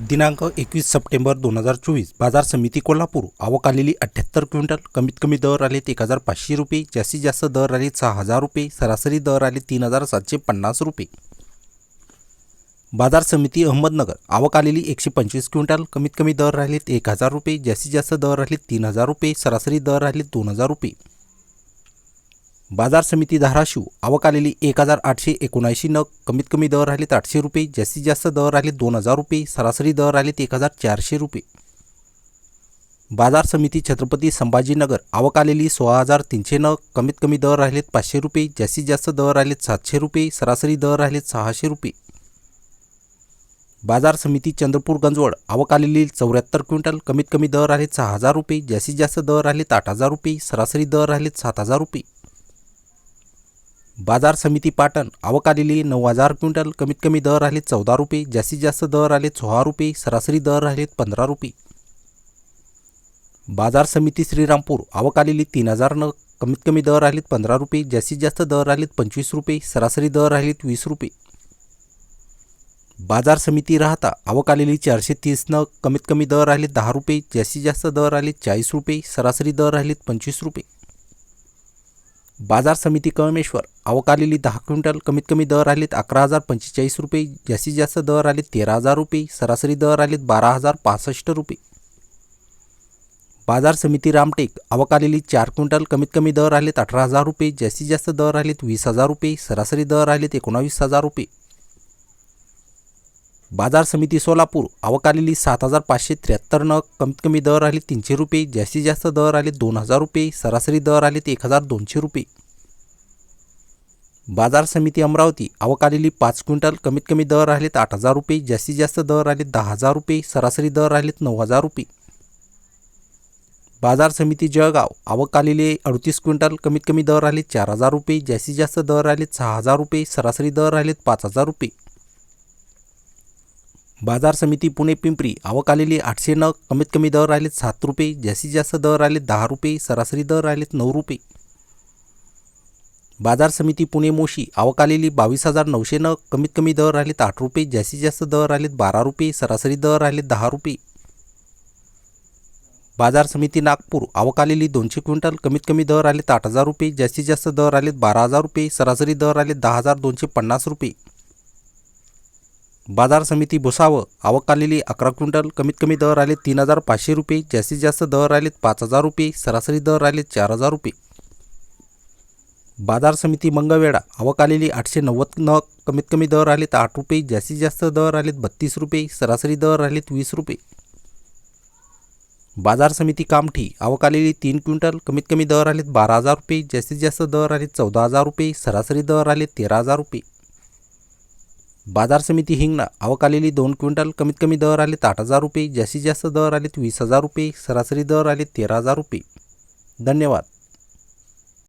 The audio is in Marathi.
दिनांक एकवीस सप्टेंबर दोन हजार चोवीस बाजार समिती कोल्हापूर. आवक आलेली अठ्ठ्याहत्तर क्विंटल. कमीत कमी दर आलेत एक हजार पाचशे रुपये. जास्तीत जास्त दर आले सहा हजार रुपये. सरासरी दर आले तीन हजार सातशे पन्नास रुपये. बाजार समिती अहमदनगर. आवक आलेली एकशे पंचवीस क्विंटल. कमीत कमी दर राहिलेत एक हजार रुपये. जास्तीत जास्त दर राहिले तीन हजार रुपये. सरासरी दर राहिले दोन हजार रुपये. बाजार समिती धाराशिव आवक आलेली एक हजार आठशे एकोणऐंशी नग. कमीत कमी दर राहिलेत आठशे रुपये जास्तीत जास्त दर राहिलेत दोन हजार रुपये सरासरी दर राहिलेत एक हजार चारशे रुपये. बाजार समिती छत्रपती संभाजीनगर आवक आलेली सोळा हजार तीनशे नग. कमीत कमी दर राहिलेत पाचशे रुपये जास्तीत जास्त दर राहिलेत सातशे रुपये सरासरी दर राहिलेत सहाशे रुपये. बाजार समिती चंद्रपूर गंजवड आवक आलेली चौऱ्याहत्तर क्विंटल. कमीत कमी दर राहिलेत सहा हजार रुपये जास्तीत जास्त दर राहिलेत आठ हजार रुपये सरासरी दर राहिलेत सात हजार रुपये. बाजार समिती पाटण आवक आलेली नऊ हजार क्विंटल कमीत कमी दर राहिले चौदा रुपये जास्तीत जास्त दर राहिलेत सोळा रुपये सरासरी दर राहिलेत पंधरा रुपये. बाजार समिती श्रीरामपूर आवक आलेली तीन हजार न कमीत कमी दर राहिलेत पंधरा रुपये जास्तीत जास्त दर राहिलेत पंचवीस रुपये सरासरी दर राहिलेत वीस रुपये. बाजार समिती राहता आवक आलेली चारशे तीसनं कमीत कमी दर राहिलेत दहा रुपये जास्तीत जास्त दर राहिलेत चाळीस रुपये सरासरी दर राहिलेत पंचवीस रुपये. बाजार समिती कळमेश्वर अवकालेली दहा क्विंटल कमीत कमी दर आलेत अकरा हजार पंचेचाळीस रुपये जास्तीत जास्त दर आलेत तेरा हजार रुपये सरासरी दर आलेत बारा हजार पासष्ट रुपये. बाजार समिती रामटेक अवकालेली चार क्विंटल कमीत कमी दर आलेत अठरा हजार रुपये जास्तीत जास्त दर आलेत वीस हजार रुपये सरासरी दर आलेत एकोणावीस हजार रुपये. बाजार समिती सोलापूर अवकालेली सात हजार पाचशे त्र्याहत्तर नग कमीत कमी दर आले तीनशे रुपये जास्तीत जास्त दर आले दोन हजार रुपये सरासरी दर आलेत एक हजार दोनशे रुपये. बाजार समिती अमरावती अवकालेली पाच क्विंटल कमीत कमी दर आलेत आठ हजार रुपये जास्तीत जास्त दर आले दहा हजार रुपये सरासरी दर आलेत नऊ हजार रुपये. बाजार समिती जळगाव अवकालेले अडतीस क्विंटल कमीत कमी दर आले चार हजार रुपये जास्तीत जास्त दर आले सहा हजार रुपये सरासरी दर आलेत पाच हजार रुपये. बाजार समिती पुणे पिंपरी आवक आलेली आठशे नग कमीत कमी दर राहिलेत सात रुपये जास्तीत जास्त दर राहिलेत दहा रुपये सरासरी दर राहिलेत नऊ रुपये. बाजार समिती पुणे मोशी आवक आलेली बावीस हजार नऊशे नग कमीत कमी दर राहिलेत आठ रुपये जास्तीत जास्त दर आलेत बारा रुपये सरासरी दर राहिलेत दहा रुपये. बाजार समिती नागपूर आवक आलेली दोनशे क्विंटल कमीत कमी दर आलेत आठ हजार रुपये जास्तीत जास्त दर आलेत बारा हजार रुपये सरासरी दर आलेत दहा हजार दोनशे पन्नास रुपये. बाजार समिती भुसावळ आवक आलेली अकरा क्विंटल. कमीत कमी दर आले तीन हजार पाचशे रुपये. जास्तीत जास्त दर आलेत पाच हजार रुपये. सरासरी दर आले चार हजार रुपये. बाजार समिती मंगवेडा आवक आलेली आठशे नव्वद नग. कमीत कमी दर आलेत आठ रुपये. जास्तीत जास्त दर आलेत बत्तीस रुपये. सरासरी दर आलेत वीस रुपये. बाजार समिती कामठी. आवक आलेली तीन क्विंटल. कमीत कमी दर आलेत बारा हजार रुपये. जास्तीत जास्त दर आलेत चौदा हजार रुपये. सरासरी दर आले तेरा हजार रुपये. बाजार समिती हिंगणा आवक दोन क्विंटल कमीत कमी दर आलेत आठ हजार रुपये जास्तीत जास्त दर आलेत वीस हजार रुपये सरासरी दर आले तेरा हजार रुपये. धन्यवाद.